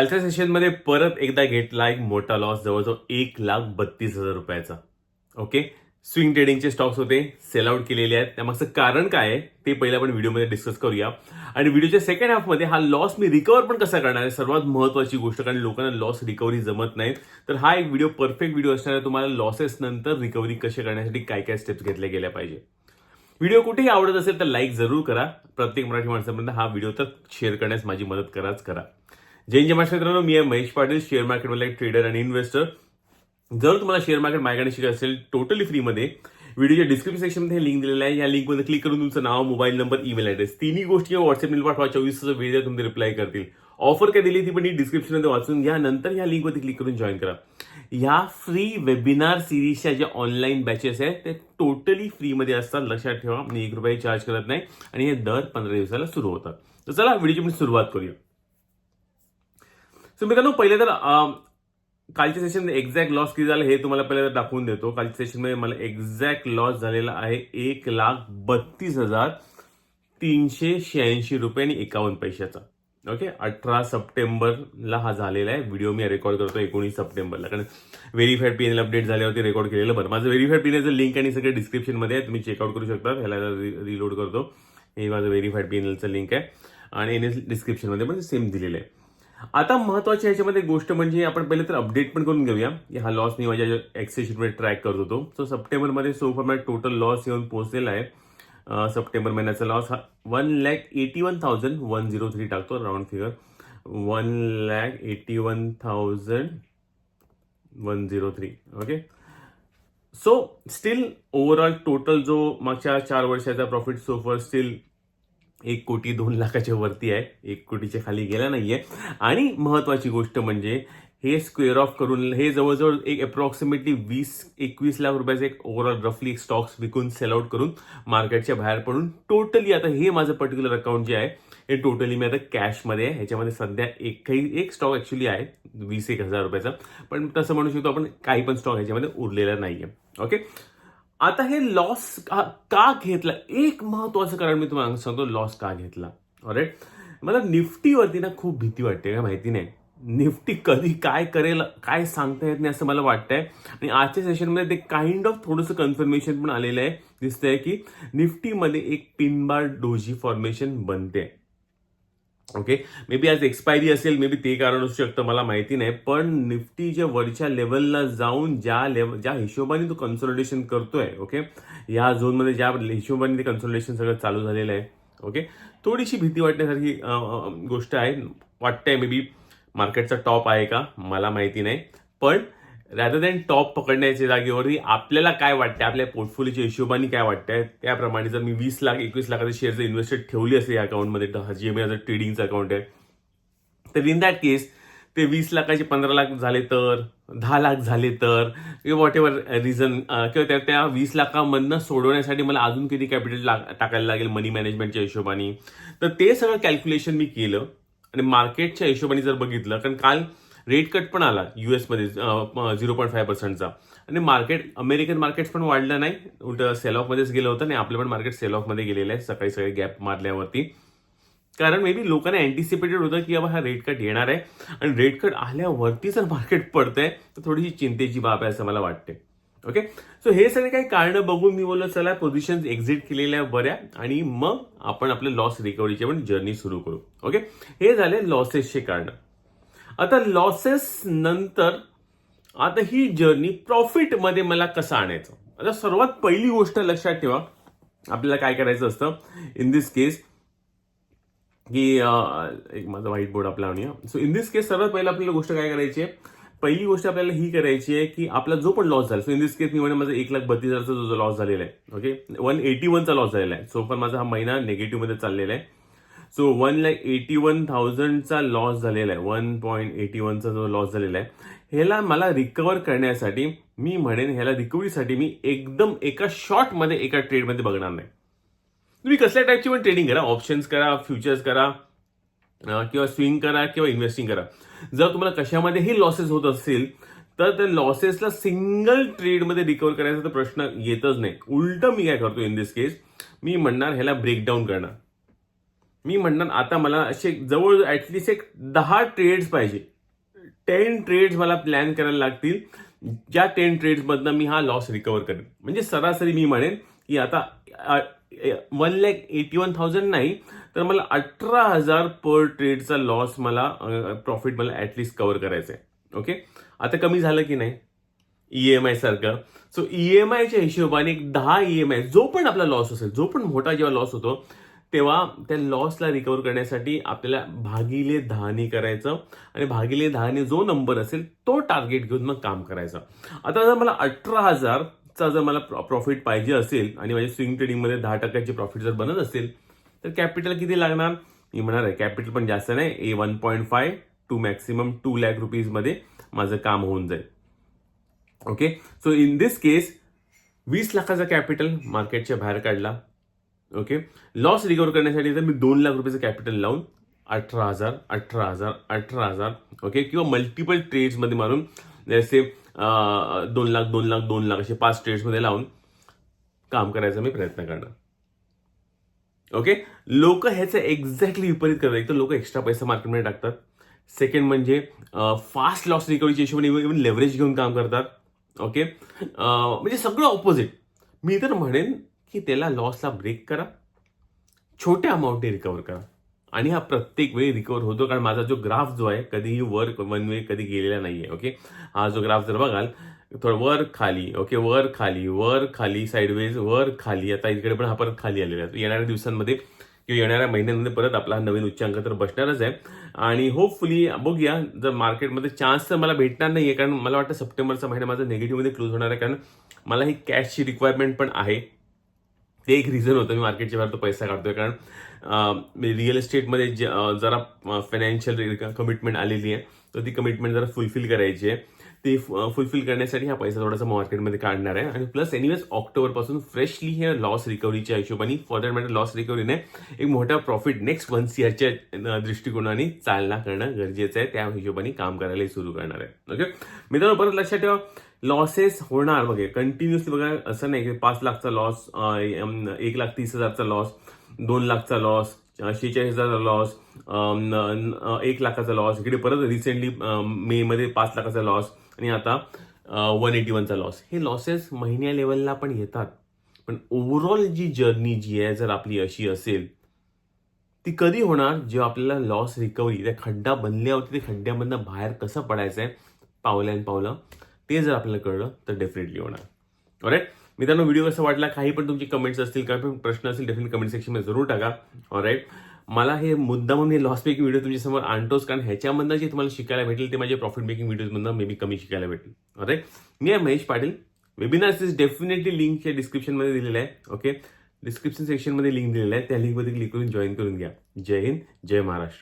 कालच्या सेशनमध्ये परत एकदा घेतला एक मोठा लॉस जवळजवळ एक लाख बत्तीस हजार रुपयाचा. ओके स्विंग ट्रेडिंगचे स्टॉक्स होते सेल आउट केलेले आहेत. त्यामागचं कारण काय आहे ते पहिलं आपण व्हिडिओमध्ये डिस्कस करूया. आणि व्हिडिओच्या सेकंड हाफमध्ये हा लॉस मी रिकवर पण कसा करणार आहे सर्वात महत्वाची गोष्ट कारण लोकांना लॉस रिकव्हरी जमत नाही. तर हा एक व्हिडिओ परफेक्ट व्हिडिओ असणार आहे. तुम्हाला लॉसेस नंतर रिकव्हरी कशी करण्यासाठी काय काय स्टेप्स घेतल्या गेल्या पाहिजे. व्हिडिओ कुठेही आवडत असेल तर लाईक जरूर करा. प्रत्येक मराठी माणसापर्यंत हा व्हिडिओ तर शेअर करण्यास माझी मदत कराच करा. जैन जय महाराष्ट्र मित्रांनो. मी आहे महेश पाटील शेअर मार्केटमधला एक ट्रेडर आणि इन्व्हेस्टर जर तुम्हाला शेअर मार्केट माझ्याकडे शिकायचं असेल टोटली फ्रीमध्ये व्हिडिओच्या डिस्क्रिप्शन सेक्शनमध्ये हे लिंक दिलेलं आहे. या लिंकमध्ये क्लिक करून तुमचं नाव मोबाईल नंबर ईमेल ॲड्रेस तिन्ही गोष्टी व्हॉट्सअप मिल पाठवा. चोवीस तास वेळ तुमचे रिप्लाय करतील. ऑफर काय दिली ती पण डिस्क्रिप्शनमध्ये वाचून घ्या. नंतर या लिंकवरती क्लिक करून जॉईन करा. या फ्री वेबिनार सिरीजच्या ज्या ऑनलाईन बॅचेस आहेत ते टोटली फ्रीमध्ये असतात. लक्षात ठेवा. मी एक रुपये चार्ज करत नाही. आणि हे दर पंधरा दिवसाला सुरू होतात. तर चला व्हिडिओची आपण सुरुवात करूया. सो मित्रांनो पहिले तर कालच्या सेशन एक्झॅक्ट लॉस किती झाला हे तुम्हाला पहिले तर दाखवून देतो. कालच्या सेशनमध्ये मला एक्झॅक्ट लॉस झालेला आहे एक लाख बत्तीस हजार तीनशे शहाऐंशी रुपये आणि एकावन्न पैशाचा. ओके अठरा सप्टेंबरला हा झालेला आहे. व्हिडिओ मी रेकॉर्ड करतो एकोणीस सप्टेंबरला. कारण व्हेरीफाईड पी एन अपडेट झाल्यावरती रेकॉर्ड केलेलं बरं. माझं व्हेरीफाईड पी एनचं लिंक आणि सगळे डिस्क्रिप्शनमध्ये आहे. तुम्ही चेकआउट करू शकता. ह्याला रिलोड करतो. हे माझं व्हेरीफाईड पी एन एलचं लिंक आहे. आणि एन एस डिस्क्रिप्शनमध्ये पण सेम दिलेलं आहे. आता महत्वाची ह्याच्यामध्ये गोष्ट म्हणजे आपण पहिले तर अपडेट पण करून घेऊया. की हा लॉस मी माझ्या एक्सेल ट्रॅक करत होतो. सो सप्टेंबरमध्ये सो फॉर टोटल लॉस येऊन पोहोचलेला आहे. सप्टेंबर महिन्याचा लॉस हा one lakh eighty one thousand one zero three टाकतो round figure one lakh eighty one thousand one zero three okay so still overall total जो मागच्या चार वर्षाचा प्रॉफिट सोफर स्टील एक कोटी दोन लाखाच्या वरती आहे. एक कोटीच्या खाली गेला नाहीये. आणि महत्त्वाची गोष्ट म्हणजे हे स्क्वेअर ऑफ करून हे जवळजवळ एक अप्रॉक्सिमेटली वीस एकवीस लाख रुपयाचे एक ओव्हरऑल रफली स्टॉक्स विकून सेल आउट करून मार्केटच्या बाहेर पडून टोटली आता हे माझं पर्टिक्युलर अकाउंट जे आहे हे टोटली मी आता कॅशमध्ये आहे. ह्याच्यामध्ये सध्या एक काही एक स्टॉक ॲक्च्युली आहे वीस एक हजार रुपयाचा. पण तसं म्हणू शकतो आपण काही पण स्टॉक ह्याच्यामध्ये उरलेला नाहीये. ओके आता हे लॉस का का घेतला? एक महत्वाचं कारण मी तुम्हाला सांगतो लॉस का घेतला? ऑलराईट मला निफ्टीवरती ना खूप भीती वाटते का माहिती नाही. निफ्टी कधी काय करेल काय सांगता येत नाही असं मला वाटतंय. आणि आजच्या सेशनमध्ये ते काइंड ऑफ थोडंसं कन्फर्मेशन पण आलेलं आहे. दिसतंय की निफ्टीमध्ये एक पिनबार डोजी फॉर्मेशन बनते. ओके मे बी आज एक्सपायरी असेल मे बी ते कारण असू शकतं मला माहिती नाही. पण निफ्टी जे वरच्या लेवलला जाऊन ज्या लेवल ज्या हिशोबाने तो कन्सोलिडेशन करतोय ओके या झोनमध्ये ज्या हिशोबाने ते कन्सोलिडेशन सगळं चालू झालेलं आहे ओके थोडीशी भीती वाटण्यासारखी गोष्ट आहे. वाटतंय मे बी मार्केटचा टॉप आहे का? मला माहिती नाही. पण रॅदर दॅन टॉप पकडण्याच्या जागेवरती आपल्याला काय वाटतं आपल्या पोर्टफोलिओच्या हिशोबाने काय वाटतंय? त्याप्रमाणे जर मी वीस लाख एकवीस लाखाचे शेअर जर इन्व्हेस्टेड ठेवली असेल या अकाउंटमध्ये जे माझं ट्रेडिंगचं अकाउंट आहे. तर इन दॅट केस ते वीस लाखाचे पंधरा लाख झाले तर दहा लाख झाले तर वॉट एव्हर रिझन किंवा त्या त्या वीस लाखामधनं सोडवण्यासाठी मला अजून किती कॅपिटल टाकायला लागेल मनी मॅनेजमेंटच्या हिशोबाने? तर ते सगळं कॅल्क्युलेशन मी केलं. आणि मार्केटच्या हिशोबाने जर बघितलं कारण काल रेट कट पण आला युएसमध्ये झिरो पॉईंट फाय पर्सेंटचा आणि मार्केट अमेरिकन मार्केट पण वाढलं नाही. उलट सेल ऑफमध्येच गेलं होतं आणि आपलं पण मार्केट सेल ऑफमध्ये गेलेलं आहे. सकाळी सकाळी गॅप मारल्यावरती. कारण मे बी लोकांना अँटिसिपेटेड होतं की बाबा हा रेट कट येणार आहे. आणि रेट कट आल्यावरती जर मार्केट पडतंय तर थोडीशी चिंतेची बाब आहे असं मला वाटते ओके सो हे सगळे काही कारण बघून मी बोललो चला पोझिशन एक्झिट केलेल्या बऱ्या आणि मग आपण आपलं लॉस रिकव्हरीची पण जर्नी सुरू करू. ओके हे झाले लॉसेसचे कारण. आता लॉसेस नंतर आता ही जर्नी प्रॉफिटमध्ये मला कसं आणायचं? आता सर्वात पहिली गोष्ट लक्षात ठेवा. आपल्याला काय करायचं असतं? इन दिस केस की एक माझा व्हाईट बोर्ड आपला आणूया सो इन दिस केस सर्वात पहिलं आपल्याला गोष्ट काय करायची आहे? पहिली गोष्ट आपल्याला ही करायची आहे की आपला जो पण लॉस झाला. सो इन दिस केस मी म्हणे माझा एक लाख बत्तीस हजारचा जो लॉस झालेला आहे. ओके वन एटी वनचा लॉस झालेला आहे. सो पण माझा हा महिना निगेटिव्हमध्ये चाललेला आहे. So one lakh eighty one थाउजंडचा loss झालेला आहे. वन पॉईंट एटी वनचा जो लॉस झालेला आहे. ह्याला मला रिकवर करण्यासाठी मी म्हणेन ह्याला रिकव्हरीसाठी मी एकदम एका शॉर्टमध्ये एका ट्रेडमध्ये बघणार नाही. तुम्ही कसल्या टाईपची पण ट्रेडिंग करा. ऑप्शन्स करा फ्युचर्स करा किंवा स्विंग करा किंवा इन्व्हेस्टिंग करा. जर तुम्हाला कशामध्येही लॉसेस होत असतील तर त्या लॉसेसला सिंगल ट्रेडमध्ये रिकवर करायचा तर प्रश्न येतच नाही. उलट मी काय करतो इन दिस केस मी म्हणणार ह्याला ब्रेकडाऊन करणार. मी म्हणणार आता मला असे जवळ ॲटलिस्ट एक दहा ट्रेड्स पाहिजे. टेन ट्रेड्स मला प्लॅन करायला लागतील. ज्या टेन ट्रेड्समधनं मी हा लॉस रिकवर करेन. म्हणजे सरासरी मी म्हणेन की आता one lakh eighty one thousand नाही तर मला अठरा हजार पर ट्रेडचा लॉस मला प्रॉफिट मला ॲटलिस्ट कव्हर करायचं आहे ओके आता कमी झालं की नाही? ई एम आय सारखं. सो ई एम आयच्या हिशोबाने एक दहा ई एम आय जो पण आपला लॉस असेल जो पण मोठा जेव्हा लॉस होतो तेव्हा त्या लॉसला रिकवर करण्यासाठी आपल्याला भागिले दहाने करायचं आणि भागिले दहाने जो नंबर असेल तो टार्गेट घेऊन मग काम करायचं. आता जर मला अठरा हजारचा जर मला प्रॉफिट पाहिजे असेल आणि माझ्या स्विंग ट्रेडिंगमध्ये दहा टक्क्याची प्रॉफिट जर बनत असेल तर कॅपिटल किती लागणार? मी म्हणणार आहे कॅपिटल पण जास्त नाही. A one point five two maximum two lakh रुपीजमध्ये माझं काम होऊन जाईल. Okay so in this case वीस लाखाचा कॅपिटल मार्केटच्या बाहेर काढला. ओके? लॉस रिकवर करण्यासाठी तर मी दोन लाख रुपयाचं कॅपिटल लावून अठरा हजार अठरा हजार अठरा हजार ओके? किंवा मल्टिपल ट्रेड्समध्ये मारून जसे दोन लाख दोन लाख दोन लाख असे पाच ट्रेड्समध्ये लावून काम करायचा मी प्रयत्न करणार. ओके? लोक ह्याचं एक्झॅक्टली विपरीत करतात. एक तर लोक एक्स्ट्रा पैसा मार्केटमध्ये टाकतात. सेकंड म्हणजे फास्ट लॉस रिकव्हरीच्या हिशोबाने इव्हन लेव्हरेज घेऊन काम करतात. ओके? म्हणजे सगळं ऑपोजिट मी तर म्हणेन की त्याला लॉसला ब्रेक करा. छोट्या अमाऊंटने रिकवर करा. आणि हा प्रत्येक वेळी रिकवर होतो कारण माझा जो ग्राफ जो आहे कधीही वर वन वे कधी गेलेला नाही आहे ओके हा जो ग्राफ जर बघाल थोडं वर खाली ओके वर खाली वर खाली साईडवेज वर खाली आता इकडे पण हा परत खाली आलेला आहे. येणाऱ्या दिवसांमध्ये किंवा येणाऱ्या महिन्यांमध्ये परत आपला हा नवीन उच्चांक तर बसणारच आहे. आणि होपफुली बघूया जर मार्केटमध्ये चान्स तर मला भेटणार नाही आहे कारण मला वाटतं सप्टेंबरचा महिना माझा नेगेटिव्हमध्ये क्लोज होणार आहे कारण मला ही कॅशची रिक्वायरमेंट पण आहे. ते एक रिझन होतं. मी मार्केटच्या बाहेर तो पैसा काढतोय. कारण रिअल इस्टेटमध्ये जे, जरा फायनान्शियल कमिटमेंट आलेली आहे. तर ती कमिटमेंट जरा फुलफिल करायची आहे. ती फुलफिल करण्यासाठी हा पैसा थोडासा मार्केटमध्ये काढणार आहे. आणि प्लस एनिवेज ऑक्टोबरपासून फ्रेशली हे लॉस रिकव्हरीच्या हिशोबाने फॉर दॅट मॅटर लॉस रिकव्हरीने एक मोठा प्रॉफिट नेक्स्ट वन इयरच्या दृष्टिकोनाने चालना करणं गरजेचं आहे. त्या हिशोबाने काम करायला सुरू करणार आहे. ओके मित्रांनो परत लक्षात ठेवा. लॉसेस होणार बघे. कंटिन्युअसली बघा असं नाही की पाच लाखचा लॉस एक लाख तीस हजारचा लॉस दोन लाखचा लॉस शेहेचाळीस हजारचा लॉस एक लाखाचा लॉस इकडे परत रिसेंटली मे मध्ये पाच लाखाचा लॉस आणि आता वन एटी वनचा लॉस हे लॉसेस महिन्या लेवलला पण येतात. पण ओव्हरऑल जी जर्नी जी आहे जर आपली अशी असेल ती कधी होणार? जेव्हा आपल्याला लॉस रिकव्हरी त्या खड्डा बनल्यावरती ते खड्ड्यामधनं बाहेर कसं पडायचं आहे पावल्यान पावलं. ते जर आपल्याला कळलं तर डेफिनेटली होणार. ऑरेट मित्रांनो व्हिडिओ कसा वाटला? काही पण तुमचे कमेंट्स असतील काही पण प्रश्न असतील डेफिनेट कमेंट सेक्शनमध्ये जरूर टाका. ऑराईट मला हे मुद्दा म्हणून हे लॉस मेकिंग व्हिडिओ तुमच्यासमोर आणतोच कारण ह्याच्यामधनं जे तुम्हाला शिकायला भेटेल ते माझे प्रॉफिट मेकिंग व्हिडिओजमधनं मे बी कमी शिकायला भेटेल. ऑराईट मी आहे Mahesh Patil. Webinar is definitely लिंकच्या डिस्क्रिप्शनमध्ये दिलेलं आहे ओके डिस्क्रिप्शन सेक्शनमध्ये लिंक दिलेलं आहे. त्या लिंकमध्ये क्लिक करून जॉईन करून घ्या. जय हिंद जय महाराष्ट्र.